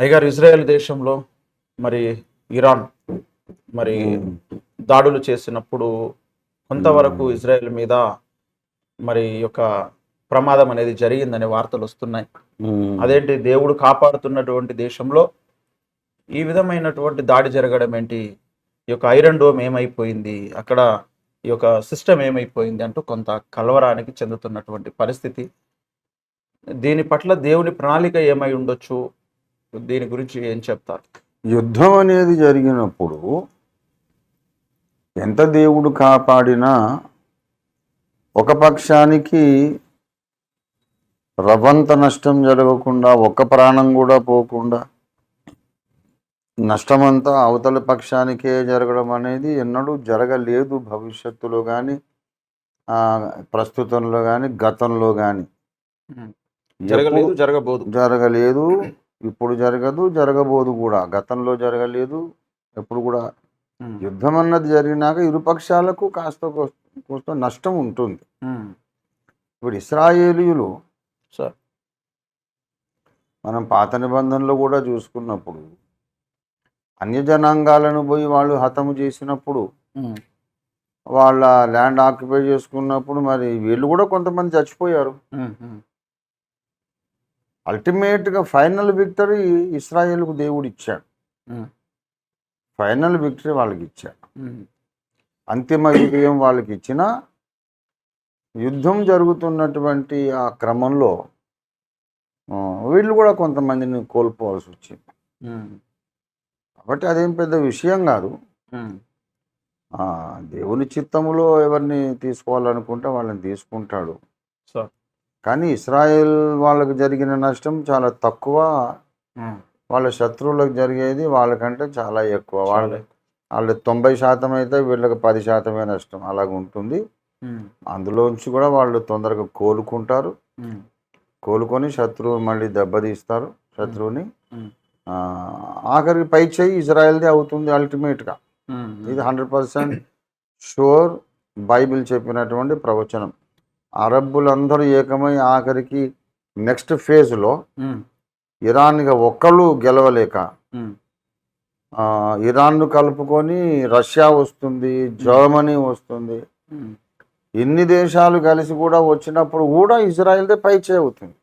అయ్యగారు ఇజ్రాయెల్ దేశంలో మరి ఇరాన్ మరి దాడులు చేసినప్పుడు కొంతవరకు ఇజ్రాయెల్ మీద మరి ఈ యొక్క ప్రమాదం అనేది జరిగిందనే వార్తలు వస్తున్నాయి. అదేంటి? దేవుడు కాపాడుతున్నటువంటి దేశంలో ఈ విధమైనటువంటి దాడి జరగడం ఏంటి? ఈ యొక్క ఐరన్ డోమ్ ఏమైపోయింది? అక్కడ ఈ యొక్క సిస్టమ్ ఏమైపోయింది అంటూ కొంత కలవరానికి చెందుతున్నటువంటి పరిస్థితి. దీని పట్ల దేవుని ప్రణాళిక ఏమై ఉండొచ్చు? దీని గురించి ఏం చెప్తారు? యుద్ధం అనేది జరిగినప్పుడు ఎంత దేవుడు కాపాడినా ఒక పక్షానికి రవంత నష్టం జరగకుండా ఒక్క ప్రాణం కూడా పోకుండా నష్టమంతా అవతల పక్షానికే జరగడం అనేది ఎన్నడూ జరగలేదు భవిష్యత్తులో కానీ ప్రస్తుతంలో కానీ గతంలో కానీ జరగలేదు జరగబోదు. జరగలేదు. ఇప్పుడు జరగదు జరగబోదు కూడా. గతంలో జరగలేదు ఎప్పుడు కూడా యుద్ధం అన్నది జరిగినాక ఇరుపక్షాలకు కాస్త కోస్త నష్టం ఉంటుంది. ఇప్పుడు ఇస్రాయేలీయులు సార్ మనం పాత నిబంధనలో కూడా చూసుకున్నప్పుడు అన్య జనాంగాలను పోయి వాళ్ళు హతము చేసినప్పుడు వాళ్ళ ల్యాండ్ ఆక్యుపై చేసుకున్నప్పుడు మరి వీళ్ళు కూడా కొంతమంది చచ్చిపోయారు. అల్టిమేట్గా ఫైనల్ విక్టరీ ఇస్రాయేల్కు దేవుడు ఇచ్చాడు ఫైనల్ విక్టరీ వాళ్ళకి ఇచ్చాడు అంతిమ విజయం వాళ్ళకి ఇచ్చిన యుద్ధం జరుగుతున్నటువంటి ఆ క్రమంలో వీళ్ళు కూడా కొంతమందిని కోల్పోవాల్సి వచ్చింది. కాబట్టి అదేం పెద్ద విషయం కాదు. దేవుని చిత్తములో ఎవరిని తీసుకోవాలనుకుంటే వాళ్ళని తీసుకుంటాడు. సార్. కానీ ఇస్రాయేల్ వాళ్ళకి జరిగిన నష్టం చాలా తక్కువ. వాళ్ళ శత్రువులకు జరిగేది వాళ్ళకంటే చాలా ఎక్కువ. వాళ్ళ వాళ్ళ తొంభై శాతం అయితే వీళ్ళకి పది శాతమే నష్టం. అలాగ ఉంటుంది. అందులోంచి కూడా వాళ్ళు తొందరగా కోలుకుంటారు. కోలుకొని శత్రువు మళ్ళీ దెబ్బతీస్తారు శత్రువుని. ఆఖరికి పై చేయి ఇజ్రాయెల్ది అవుతుంది అల్టిమేట్గా. ఇది హండ్రెడ్ పర్సెంట్ షూర్ బైబిల్ చెప్పినటువంటి ప్రవచనం. అరబ్బులందరూ ఏకమై ఆఖరికి నెక్స్ట్ ఫేజ్లో ఇరాన్గా ఒక్కళ్ళు గెలవలేక ఇరాన్ను కలుపుకొని రష్యా వస్తుంది జర్మనీ వస్తుంది. ఇన్ని దేశాలు కలిసి కూడా వచ్చినప్పుడు కూడా ఇజ్రాయెల్దే పై అవుతుంది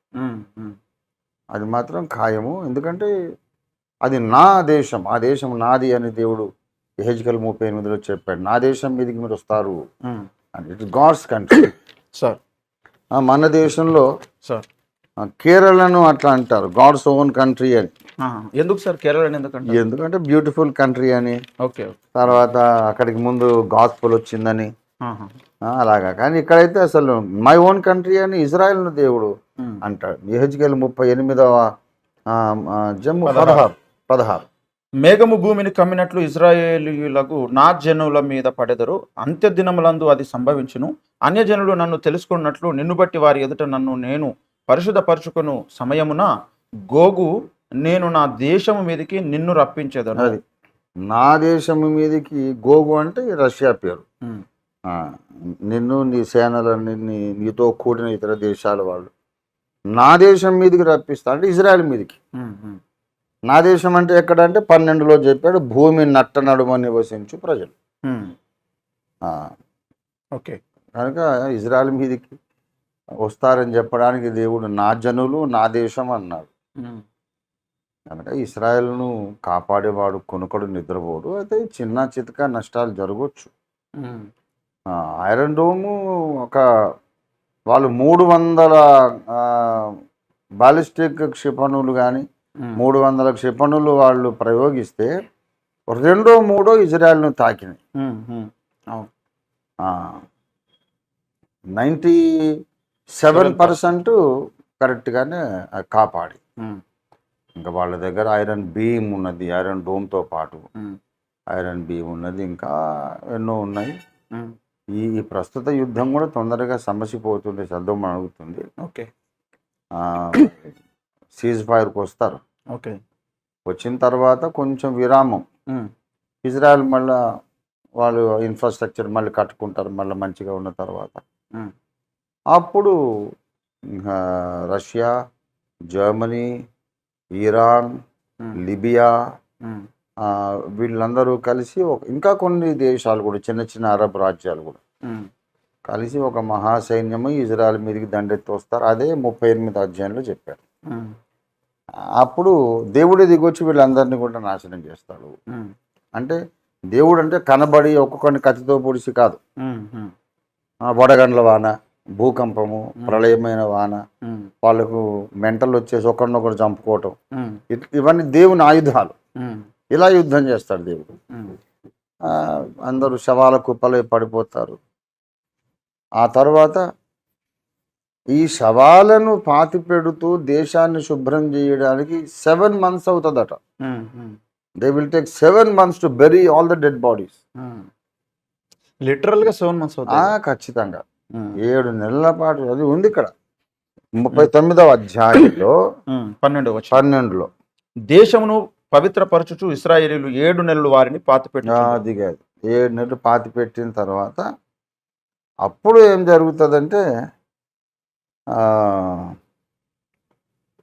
అది మాత్రం ఖాయము. ఎందుకంటే అది నా దేశం ఆ దేశం నాది అని దేవుడు ఎహెజ్కల్ ముప్పై ఎనిమిదిలో చెప్పాడు. నా దేశం మీదకి మీరు వస్తారు. అని ఇట్ గాడ్స్ కంట్రీ సార్. మన దేశంలో సార్. కేరళను అట్లా అంటారు. గాడ్స్ ఓన్ కంట్రీ అని. ఎందుకు సార్ కేరళ ఎందుకంటే ఎందుకంటే బ్యూటిఫుల్ కంట్రీ అని. ఓకే తర్వాత అక్కడికి ముందు గాస్పుల్ వచ్చిందని. అలాగా. కానీ ఇక్కడైతే అసలు మై ఓన్ కంట్రీ అని ఇజ్రాయెల్ను దేవుడు. అంటాడు. ఎహెచ్కేల్ ముప్పై ఎనిమిదవ జమ్ము. పదహారు. పదహారు. మేఘము భూమిని కమ్మినట్లు ఇజ్రాయేలీయులకు నా జనుల మీద పడెదరు. అంత్య దినములందు అది సంభవించును. అన్యజనులు నన్ను తెలుసుకున్నట్లు నిన్ను బట్టి వారి ఎదుట నన్ను నేను పరిశుద్ధపరచుకొను సమయమున గోగు నేను నా దేశము మీదకి నిన్ను రప్పించేదను. అది. నా దేశం మీదకి గోగు అంటే రష్యా పేరు. నిన్ను నీ సేనలన్నీ నీతో కూడిన ఇతర దేశాల వాళ్ళు నా దేశం మీదకి రప్పిస్తా అంటే ఇజ్రాయెల్ మీదకి. నా దేశం అంటే ఎక్కడంటే పన్నెండులో చెప్పాడు భూమి నట్ట నడుమ నివసించు ప్రజలు. ఓకే. కనుక ఇజ్రాయెల్ మీదకి వస్తారని చెప్పడానికి దేవుడు నా జనులు నా దేశం అన్నాడు. కనుక ఇస్రాయల్ను కాపాడేవాడు కొనుకడు నిద్రపోడు. అయితే చిన్న చితక నష్టాలు జరగవచ్చు ఐరన్ డోము ఒక వాళ్ళు మూడు వందల బాలిస్టిక్ క్షిపణులు కానీ. మూడు వందల క్షిపణులు వాళ్ళు ప్రయోగిస్తే రెండో మూడో ఇజ్రాయెల్ను తాకినాయి నైంటీ సెవెన్ పర్సెంట్ కరెక్ట్గానే కాపాడి. ఇంకా వాళ్ళ దగ్గర ఐరన్ బీమ్ ఉన్నది ఐరన్ డోమ్తో పాటు. ఐరన్ బీమ్ ఉన్నది ఇంకా ఎన్నో ఉన్నాయి. ఈ ప్రస్తుత యుద్ధం కూడా తొందరగా సమసిపోతుంది శబ్దం అడుగుతుంది ఓకే. సీజ్ ఫైర్కి వస్తారు ఓకే. వచ్చిన తర్వాత కొంచెం విరామం. ఇజ్రాయెల్ మళ్ళా వాళ్ళు ఇన్ఫ్రాస్ట్రక్చర్ మళ్ళీ కట్టుకుంటారు మళ్ళీ మంచిగా ఉన్న తర్వాత. అప్పుడు రష్యా జర్మనీ ఇరాన్ లిబియా వీళ్ళందరూ కలిసి ఒక ఇంకా కొన్ని దేశాలు కూడా చిన్న చిన్న అరబ్ రాజ్యాలు కూడా కలిసి ఒక మహాసైన్యము ఇజ్రాయెల్ మీదకి దండెత్తి వస్తారు అదే ముప్పై ఎనిమిది అధ్యాయంలో చెప్పారు. అప్పుడు దేవుడి దిగొచ్చి వీళ్ళందరినీ కూడా నాశనం చేస్తాడు. అంటే దేవుడు అంటే కనబడి ఒక్కొక్కరిని కత్తితో పొడిచి కాదు. వడగండ్ల వాన భూకంపము ప్రళయమైన వాన వాళ్ళకు మెంటల్ వచ్చేసి ఒకరినొకరు చంపుకోవటం. ఇవన్నీ దేవుని ఆయుధాలు. ఇలా యుద్ధం చేస్తాడు దేవుడు. అందరూ శవాల కుప్పలై పడిపోతారు. ఆ తర్వాత ఈ శవాలను పాతి పెడుతూ దేశాన్ని శుభ్రం చేయడానికి seven months అవుతుందట. They will take seven months to bury all the dead bodies um. లిటరల్గా సెవెన్ మంత్స్ ఖచ్చితంగా. ఉమ్, ఏడు నెలల పాటు అది ఉంది ఇక్కడ. ముప్పై తొమ్మిదవ అధ్యాయంలో ఉమ్, పన్నెండు వచ్చి పన్నెండులో. దేశమును పవిత్రపరచుచు ఇస్రాయేలీలు ఏడు నెలలు వారిని పాతిపెట్టి అది కాదు. ఏడు నెలలు పాతి పెట్టిన తర్వాత అప్పుడు ఏం జరుగుతుందంటే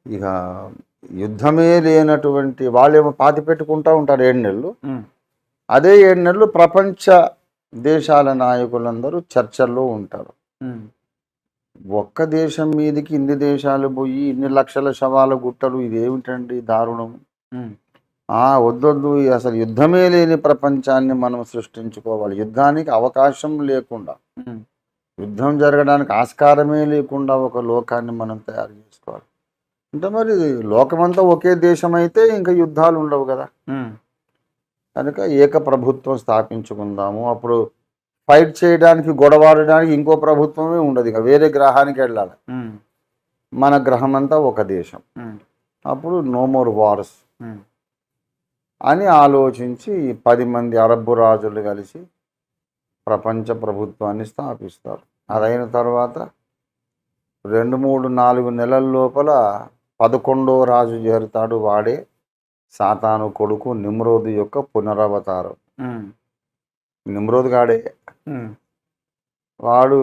ఇక యుద్ధమే లేనటువంటి వాళ్ళేమో పాతి పెట్టుకుంటూ ఉంటారు ఏడు నెలలు. అదే ఏడు నెలలు ప్రపంచ దేశాల నాయకులందరూ చర్చల్లో ఉంటారు. ఒక్క దేశం మీదకి ఇన్ని దేశాలు పోయి ఇన్ని లక్షల శవాల గుట్టలు ఇది ఏమిటండి దారుణం ఆ వద్దొద్దు. అసలు యుద్ధమే లేని ప్రపంచాన్ని మనం సృష్టించుకోవాలి. యుద్ధానికి అవకాశం లేకుండా. యుద్ధం జరగడానికి ఆస్కారమే లేకుండా ఒక లోకాన్ని మనం తయారు చేసుకోవాలి. అంటే మరి లోకమంతా ఒకే దేశం అయితే ఇంకా యుద్ధాలు ఉండవు కదా. కనుక ఏక ప్రభుత్వం స్థాపించుకుందాము. అప్పుడు ఫైట్ చేయడానికి గొడవాడడానికి ఇంకో ప్రభుత్వమే ఉండదు. ఇక వేరే గ్రహానికి వెళ్ళాలి. మన గ్రహం అంతా ఒక దేశం. అప్పుడు నో మోర్ వార్స్ అని ఆలోచించి పది మంది అరబ్బు రాజులు కలిసి ప్రపంచ ప్రభుత్వాన్ని స్థాపిస్తారు. అదైన తర్వాత రెండు మూడు నాలుగు నెలల లోపల పదకొండో రాజు చేరుతాడు వాడే సాతాను కొడుకు నిమ్రోదు యొక్క పునరవతారం. నిమ్రోదు గాడే. వాడు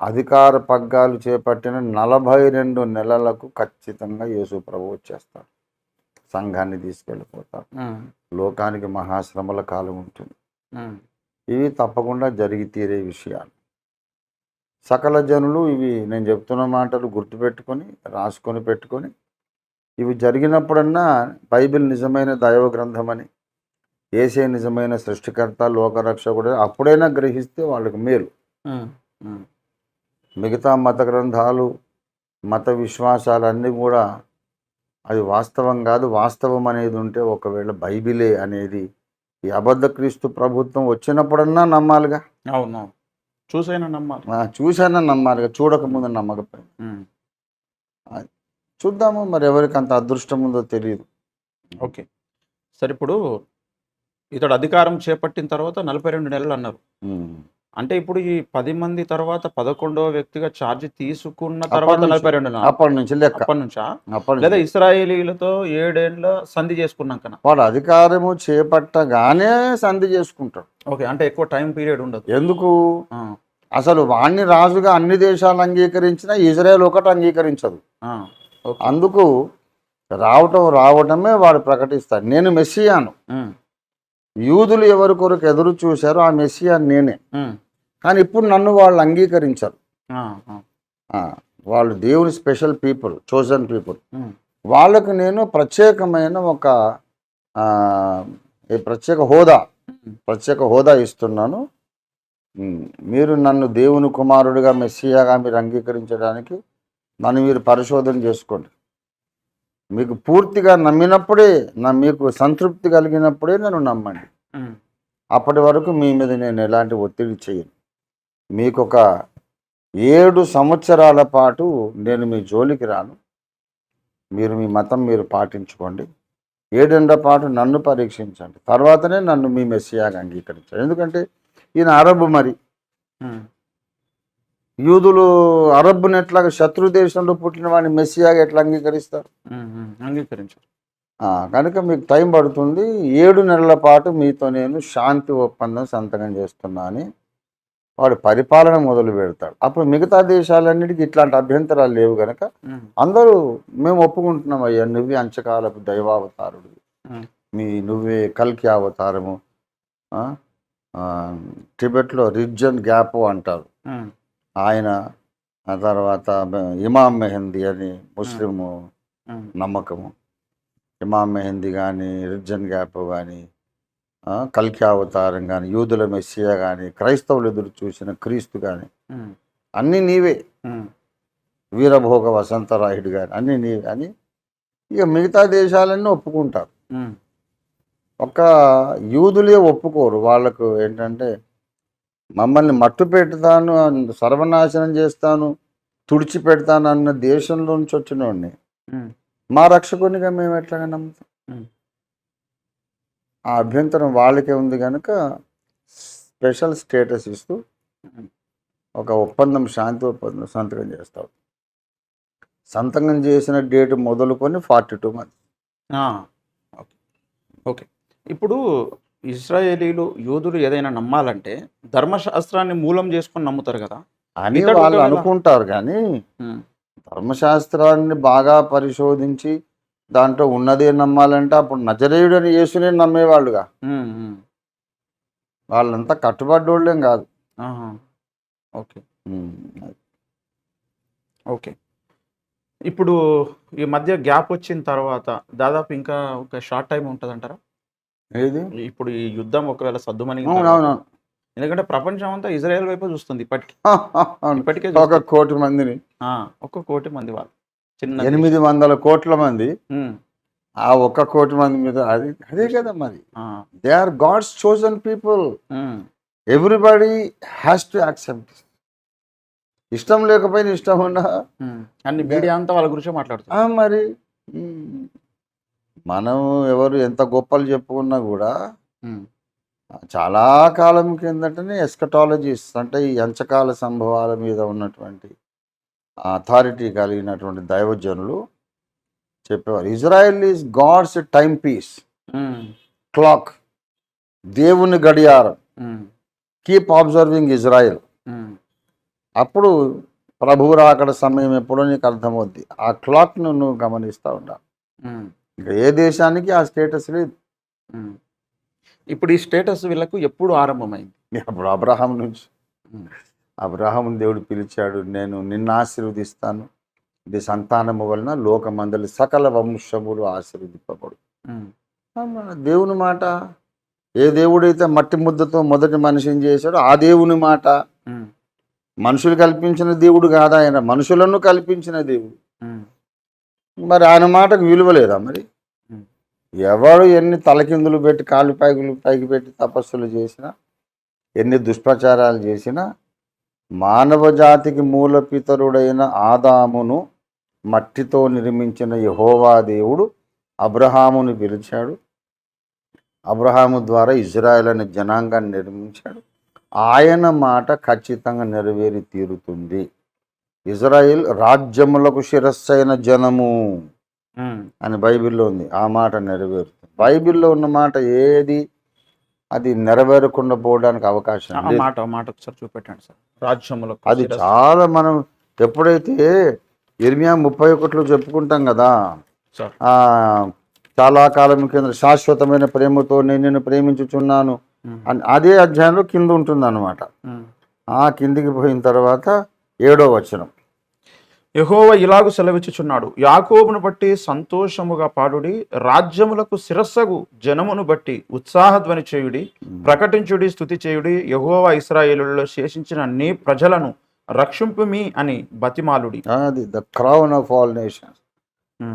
అధికార పగ్గాలు చేపట్టిన నలభై రెండు నెలలకు ఖచ్చితంగా యేసు ప్రభు వచ్చేస్తాడు. సంఘాన్ని తీసుకెళ్ళిపోతాడు. లోకానికి మహాశ్రమల కాలం ఉంటుంది. ఇవి తప్పకుండా జరిగి తీరే విషయాలు. సకల జనులు ఇవి నేను చెప్తున్న మాటలు గుర్తుపెట్టుకొని రాసుకొని పెట్టుకొని ఇవి జరిగినప్పుడన్నా బైబిల్ నిజమైన దైవ గ్రంథమని ఏసే నిజమైన సృష్టికర్త లోకరక్షకుడు అప్పుడైనా గ్రహిస్తే వాళ్ళకి మేలు. మిగతా మత గ్రంథాలు మత విశ్వాసాలన్నీ కూడా అది వాస్తవం కాదు వాస్తవం అనేది ఉంటే ఒకవేళ బైబిలే అనేది ఈ అబద్ధ క్రీస్తు ప్రభుత్వం వచ్చినప్పుడన్నా నమ్మాలిగా? అవును. చూసైనా నమ్మాలి. చూశానని నమ్మాలిగా. చూడకముందు నమ్మకపోయి చూద్దాము మరి ఎవరికి అంత అదృష్టం ఉందో తెలియదు. ఓకే. సరే ఇప్పుడు ఇతడు అధికారం చేపట్టిన తర్వాత నలభై రెండు నెలలు అన్నారు. అంటే ఇప్పుడు ఈ పది మంది తర్వాత పదకొండవ వ్యక్తిగా ఛార్జ్ తీసుకున్న తర్వాత నలభై రెండు. అప్పటి నుంచి లెక్క. అప్పటి నుంచా? లేదా. ఇస్రాయేలీలతో ఏడేండ్ల సంధి చేసుకున్నాకనా? వాడు అధికారము చేపట్టగానే సంధి చేసుకుంటాడు. ఓకే అంటే ఎక్కువ టైం పీరియడ్ ఉండదు. ఎందుకు? అసలు వాణ్ణి రాజుగా అన్ని దేశాలు అంగీకరించినా ఇజ్రాయెల్ ఒకటి అంగీకరించదు. అందుకు రావటం రావటమే వాడు ప్రకటిస్తాడు. నేను మెస్సియాను. యూదులు ఎవరి కొరకు ఎదురు చూశారో ఆ మెస్సియా నేనే. కానీ ఇప్పుడు నన్ను వాళ్ళు అంగీకరించరు. వాళ్ళు దేవుని స్పెషల్ పీపుల్ చోజన్ పీపుల్. వాళ్ళకు నేను ప్రత్యేకమైన ఒక ప్రత్యేక హోదా ప్రత్యేక హోదా ఇస్తున్నాను. మీరు నన్ను దేవుని కుమారుడిగా మెస్సియాగా మీరు అంగీకరించడానికి నన్ను మీరు పరిశోధన చేసుకోండి. మీకు పూర్తిగా నమ్మినప్పుడే నా మీకు సంతృప్తి కలిగినప్పుడే నన్ను నమ్మండి. అప్పటి వరకు మీ మీద నేను ఎలాంటి ఒత్తిడి చేయను. మీకు ఒక ఏడు సంవత్సరాల పాటు నేను మీ జోలికి రాను. మీరు మీ మతం మీరు పాటించుకోండి. ఏడేళ్ళ పాటు నన్ను పరీక్షించండి. తర్వాతనే నన్ను మీ మెస్సియాగా అంగీకరించాలి ఎందుకంటే ఈయన అరబ్ మరి. యూదులు అరబ్బుని ఎట్లాగా శత్రు దేశంలో పుట్టిన వాడిని మెస్సియాగా ఎట్లా అంగీకరిస్తారు? అంగీకరించారు. కనుక మీకు టైం పడుతుంది. ఏడు నెలల పాటు మీతో నేను శాంతి ఒప్పందం సంతకం చేస్తున్నా అని వాడు పరిపాలన మొదలు పెడతాడు. అప్పుడు మిగతా దేశాలన్నిటికీ ఇట్లాంటి అభ్యంతరాలు లేవు కనుక అందరూ మేము ఒప్పుకుంటున్నాం అయ్యా నువ్వే అంచకాలపు దైవావతారుడు. మీ నువ్వే కల్కి అవతారము. టిబెట్లో రిజ్జన్ గ్యాప్ అంటారు. ఆయన ఆ తర్వాత ఇమాం మెహందీ అని ముస్లిము నమ్మకము. ఇమాం మెహందీ కానీ రిజ్జన్ గ్యాప్ కానీ కల్కి అవతారం కానీ యూదుల మెస్సియా కానీ క్రైస్తవులు ఎదురు చూసిన క్రీస్తు కానీ అన్నీ నీవే. వీరభోగ వసంతరాయుడు కానీ అన్నీ నీవే. అని ఇక మిగతా దేశాలన్నీ ఒప్పుకుంటారు. ఒక్క యూదులే ఒప్పుకోరు. వాళ్ళకు ఏంటంటే మమ్మల్ని మట్టు పెడతాను సర్వనాశనం చేస్తాను తుడిచిపెడతాను అన్న దేశంలో నుంచి వచ్చినోడిని ఉమ్, మా రక్షకునిగా మేము ఎట్లాగా నమ్ముతాం. ఆ అభ్యంతరం వాళ్ళకే ఉంది కనుక స్పెషల్ స్టేటస్ ఇస్తూ. ఒక ఒప్పందం శాంతి ఒప్పందం సంతకం చేస్తాడు సంతకం చేసిన డేట్ మొదలుకొని ఫార్టీ టూ మంత్స్. ఓకే. ఇప్పుడు ఇస్రాయేలీలు యూదులు ఏదైనా నమ్మాలంటే ధర్మశాస్త్రాన్ని మూలం చేసుకొని నమ్ముతారు కదా. అని వాళ్ళు అనుకుంటారు కానీ ధర్మశాస్త్రాన్ని బాగా పరిశోధించి దాంట్లో ఉన్నదే నమ్మాలంటే అప్పుడు నజరేయుడు అని యేసునే నమ్మేవాళ్ళుగా. వాళ్ళంతా కట్టుబడ్డోళ్ళేం కాదు. ఓకే. ఓకే. ఇప్పుడు ఈ మధ్య గ్యాప్ వచ్చిన తర్వాత దాదాపు ఇంకా ఒక షార్ట్ టైం ఉంటుంది అంటారా ఏది? ఇప్పుడు ఈ యుద్ధం ఒకవేళ సద్దుమని ఎందుకంటే ప్రపంచం అంతా ఇజ్రాయెల్ వైపు చూస్తుంది ఇప్పటికి. ఇప్పటికే ఒక. కోటి మందిని. ఆ, ఒక్క కోటి మంది వాళ్ళు. చిన్న ఎనిమిది వందల కోట్ల మంది. ఆ ఒక్క కోటి మంది మీద అది అదే కదా మరి. They are God's chosen people everybody has to accept ఇష్టం లేకపోయినా ఇష్టం ఉన్నా. అన్ని మీడియా అంతా వాళ్ళ గురించి మాట్లాడుతుంది. మరి. మనం ఎవరు ఎంత గొప్పలు చెప్పుకున్నా కూడా చాలా కాలం కిందటనే ఎస్కటాలజీస్ అంటే ఈ అంచకాల సంభవాల మీద ఉన్నటువంటి అథారిటీ కలిగినటువంటి దైవజనులు చెప్పేవారు. Israel is God's timepiece. Clock. దేవుని గడియారం. Keep observing Israel. అప్పుడు ప్రభువు రాకడ సమయం ఎప్పుడో నీకు అర్థమవుద్ది. ఆ క్లాక్ను నువ్వు గమనిస్తూ ఉండాలి. ఇంకా ఏ దేశానికి ఆ స్టేటస్ లేదు. ఇప్పుడు ఈ స్టేటస్ వీళ్ళకు ఎప్పుడు ఆరంభమైంది? అప్పుడు అబ్రహాం నుంచి. అబ్రహాం దేవుడు పిలిచాడు నేను నిన్ను ఆశీర్వదిస్తాను. ఇది సంతానము వలన లోకమందలి సకల వంశములు ఆశీర్వదింపబడు. దేవుని మాట. ఏ దేవుడైతే మట్టి ముద్దతో మొదటి మనిషిని చేశాడో ఆ దేవుని మాట. మనుషులు కల్పించిన దేవుడు కాదా ఆయన మనుషులను కల్పించిన దేవుడు. మరి ఆయన మాటకు విలువ లేదా మరి. ఎవడు ఎన్ని తలకిందులు పెట్టి కాళ్ళు పైకి పైకి పెట్టి తపస్సులు చేసినా ఎన్ని దుష్ప్రచారాలు చేసినా మానవ జాతికి మూల పితరుడైన ఆదామును మట్టితో నిర్మించిన యహోవా దేవుడు అబ్రహామును పిలిచాడు. అబ్రహాము ద్వారా ఇజ్రాయెల్ అనే జనాంగాన్ని నిర్మించాడు. ఆయన మాట ఖచ్చితంగా నెరవేరి తీరుతుంది. ఇజ్రాయిల్ రాజ్యములకు శిరస్సైన జనము అని బైబిల్లో ఉంది. ఆ మాట నెరవేరుతుంది. బైబిల్లో ఉన్న మాట ఏది? అది నెరవేరకుండా పోవడానికి అవకాశం మాట ఆ మాట ఒకసారి చూపెట్టండి సార్. రాజ్యములకు అది. చాలా మనం ఎప్పుడైతే ఇర్మియా ముప్పై ఒకటిలో చెప్పుకుంటాం కదా సార్. ఆ, చాలా కాలం కింద శాశ్వతమైన ప్రేమతో నేను నిన్ను ప్రేమించుచున్నాను అని అదే అధ్యాయంలో కింద ఉంటుంది అనమాట. ఆ కిందికి పోయిన తర్వాత ఏడో వచనం. యెహోవా ఇలాగు సెలవిచ్చుచున్నాడు. యాకోబును బట్టి సంతోషముగా పాడుడి రాజ్యములకు శిరస్సగు జనమును బట్టి ఉత్సాహధ్వని చేయుడి ప్రకటించుడి స్థుతి చేయుడి యెహోవా ఇస్రాయేలులో శేషించిన నీ ప్రజలను రక్షింపుమి అని బతిమాలుడి. అది the crown of all nations.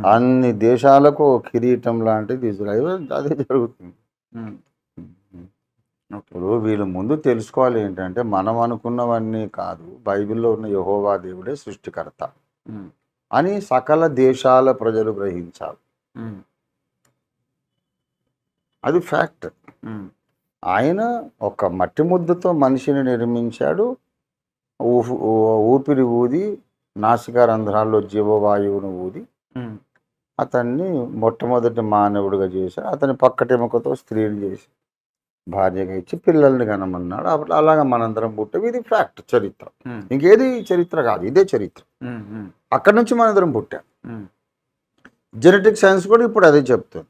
అన్ని దేశాలకు కిరీటం లాంటిది ఇజ్రాయెల్ అదే జరుగుతుంది. ఇప్పుడు వీళ్ళు ముందు తెలుసుకోవాలి ఏంటంటే మనం అనుకున్నవన్నీ కాదు బైబిల్లో ఉన్న యహోవా దేవుడే సృష్టికర్త అని సకల దేశాల ప్రజలు గ్రహించాలి. అది ఫ్యాక్ట్. ఆయన ఒక మట్టి ముద్దతో మనిషిని నిర్మించాడు. ఊపిరి ఊది నాసికా రంధ్రాల్లో జీవవాయువును ఊది అతన్ని మొట్టమొదటి మానవుడిగా చేశాడు అతని పక్కటెముకతో స్త్రీని చేసి భార్యగా ఇచ్చి పిల్లల్ని కనమన్నాడు. అప్పుడు అలాగా మనందరం పుట్టాం. ఇది ఫ్యాక్ట్ చరిత్ర. ఇంకేది చరిత్ర కాదు. ఇదే చరిత్ర. అక్కడి నుంచి మనందరం పుట్టాం. జెనెటిక్ సైన్స్ కూడా ఇప్పుడు అదే చెప్తుంది.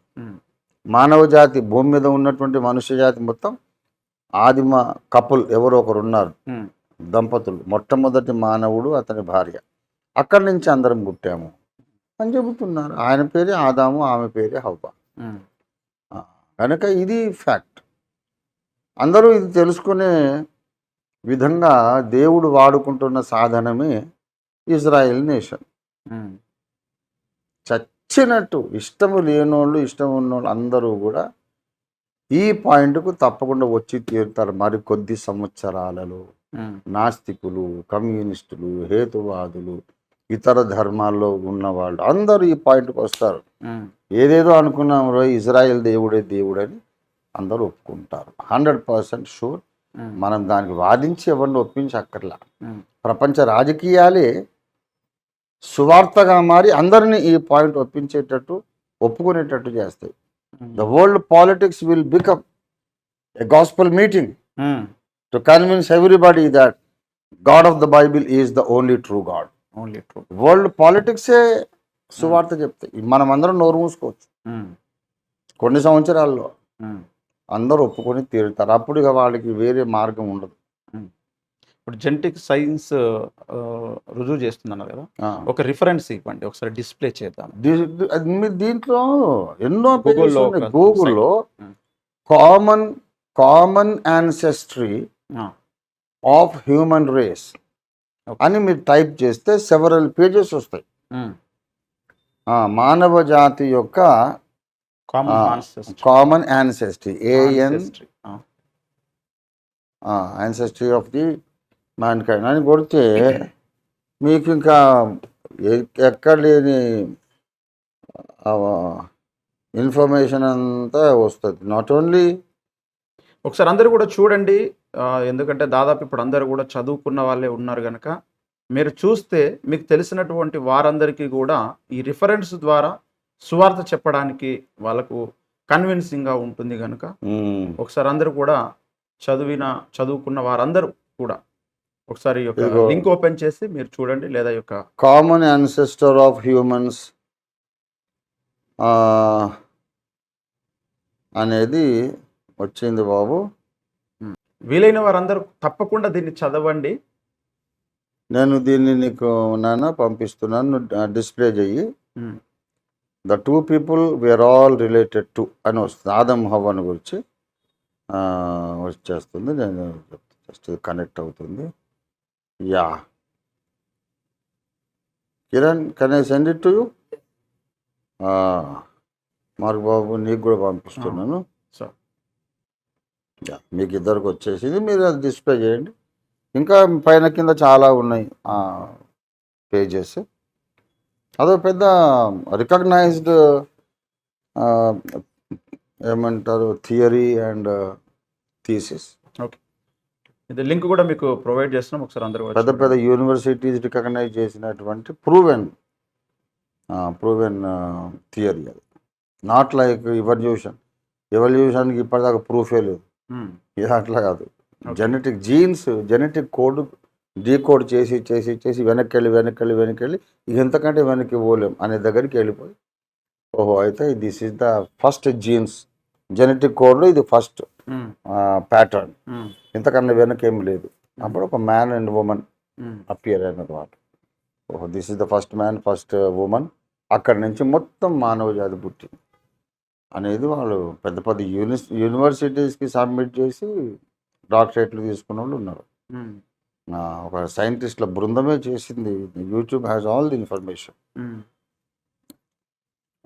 మానవ జాతి భూమి మీద ఉన్నటువంటి మనుష్య జాతి మొత్తం ఆదిమ కపుల్ ఎవరో ఒకరు ఉన్నారు. దంపతులు. మొట్టమొదటి మానవుడు అతని భార్య. అక్కడి నుంచి అందరం పుట్టాము. అని చెబుతున్నారు. ఆయన పేరే ఆదాము ఆమె పేరే ఆ, కనుక ఇది ఫ్యాక్ట్. అందరూ ఇది తెలుసుకునే విధంగా దేవుడు వాడుకుంటున్న సాధనమే ఇజ్రాయెల్ నేషన్. చచ్చినట్టు ఇష్టము లేనోళ్ళు ఇష్టం ఉన్నోళ్ళు అందరూ కూడా ఈ పాయింట్కు తప్పకుండా వచ్చి తీరుతారు. మరి కొద్ది సంవత్సరాలలో నాస్తికులు కమ్యూనిస్టులు హేతువాదులు ఇతర ధర్మాల్లో ఉన్నవాళ్ళు అందరూ ఈ పాయింట్కి వస్తారు. ఏదేదో అనుకున్నాం రో ఇజ్రాయెల్ దేవుడే దేవుడని అందరూ ఒప్పుకుంటారు. Hundred percent sure. మనం దానికి వాదించి ఎవరిని ఒప్పించి అక్కర్లా ఉమ్, ప్రపంచ రాజకీయాలే సువార్తగా మారి అందరినీ ఈ పాయింట్ ఒప్పించేటట్టు ఒప్పుకునేటట్టు చేస్తాయి. The world politics will become a gospel meeting to convince everybody that God of the Bible is the only true God only true world పాలిటిక్సే సువార్త చెప్తాయి. మనం అందరం నోరు మూసుకోవచ్చు. కొన్ని సంవత్సరాల్లో. అందరూ ఒప్పుకొని తీరుతారు. అప్పుడు ఇక వాళ్ళకి వేరే మార్గం ఉండదు. ఇప్పుడు జెనెటిక్ సైన్స్ రుజువు చేస్తుందన్నారు కదా. ఒక రిఫరెన్స్ ఇవ్వండి. ఒకసారి డిస్ప్లే చేద్దాం. దీ- దీ- అది మీ దీంట్లో ఎన్నో గూగుల్లో Hmm. Common common ancestry of human race. అని మీరు టైప్ చేస్తే సెవరల్ పేజెస్ వస్తాయి. మానవ జాతి యొక్క common ancestry an ancestry of the mankind అని కొడితే మీకు ఇంకా ఎక్కడ లేని ఇన్ఫర్మేషన్ అంతా వస్తుంది. నాట్ ఓన్లీ ఒకసారి అందరూ కూడా చూడండి. ఎందుకంటే దాదాపు ఇప్పుడు అందరూ కూడా చదువుకున్న వాళ్ళే ఉన్నారు కనుక మీరు చూస్తే మీకు తెలిసినటువంటి వారందరికీ కూడా ఈ రిఫరెన్స్ ద్వారా సువార్త చెప్పడానికి వాళ్ళకు కన్విన్సింగ్గా ఉంటుంది కనుక ఒకసారి అందరూ కూడా చదివిన చదువుకున్న వారందరూ కూడా ఒకసారి యొక్క. లింక్ ఓపెన్ చేసి మీరు చూడండి లేదా యొక్క కామన్ యాన్సెస్టర్ ఆఫ్ హ్యూమన్స్ అనేది వచ్చింది బాబు. వీలైన వారందరూ తప్పకుండా దీన్ని చదవండి. నేను దీన్ని నీకు నాన్న పంపిస్తున్నాను డిస్ప్లే చెయ్యి. The two people were all related to అని వస్తుంది. ఆదం హవ్వని గురించి వచ్చేస్తుంది. నేను జస్ట్ కనెక్ట్ అవుతుంది. Yeah. Kiran can I send it to you Mark బాబు నీకు కూడా పంపిస్తున్నాను. మీకు ఇద్దరికి వచ్చేసింది. మీరు అది డిస్ప్లే చేయండి. ఇంకా పైన కింద చాలా ఉన్నాయి పేజెస్ అదో పెద్ద రికగ్నైజ్డ్ ఏమంటారు థియరీ అండ్ థీసిస్. ఇది లింక్ కూడా మీకు ప్రొవైడ్ చేస్తున్నాం. ఒకసారి అందరూ పెద్ద పెద్ద యూనివర్సిటీస్ రికగ్నైజ్ చేసినటువంటి ప్రూవెన్ ప్రూవెన్ థియరీ అది. నాట్ లైక్ ఎవల్యూషన్ ఎవల్యూషన్కి ఇప్పటిదాకా ప్రూఫే లేదు. ఇది అట్లా కాదు. Genetic genes genetic code decode చేసి చేసి చేసి వెనక్కి వెళ్ళి వెనక్కి వెళ్ళి వెనక్కి వెళ్ళి ఇక ఎంతకంటే వెనక్కి పోలేం అనే దగ్గరికి వెళ్ళిపోయి. ఓహో అయితే this is the first genes. Genetic కోడ్లో ఇది ఫస్ట్ ప్యాటర్న్. ఇంతకన్నా వెనక్కి ఏం లేదు. అప్పుడు ఒక man and woman um, appear అన్నమాట. ఓహో this is the first man first woman అక్కడి నుంచి మొత్తం మానవ జాతి పుట్టింది అనేది వాళ్ళు పెద్ద పెద్ద యూనిస్ యూనివర్సిటీస్కి సబ్మిట్ చేసి డాక్టరేట్లు తీసుకున్న వాళ్ళు ఉన్నారు ఒక సైంటిస్ట్ల బృందమే చేసింది YouTube has all the information.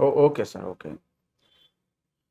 Oh- okay sir okay.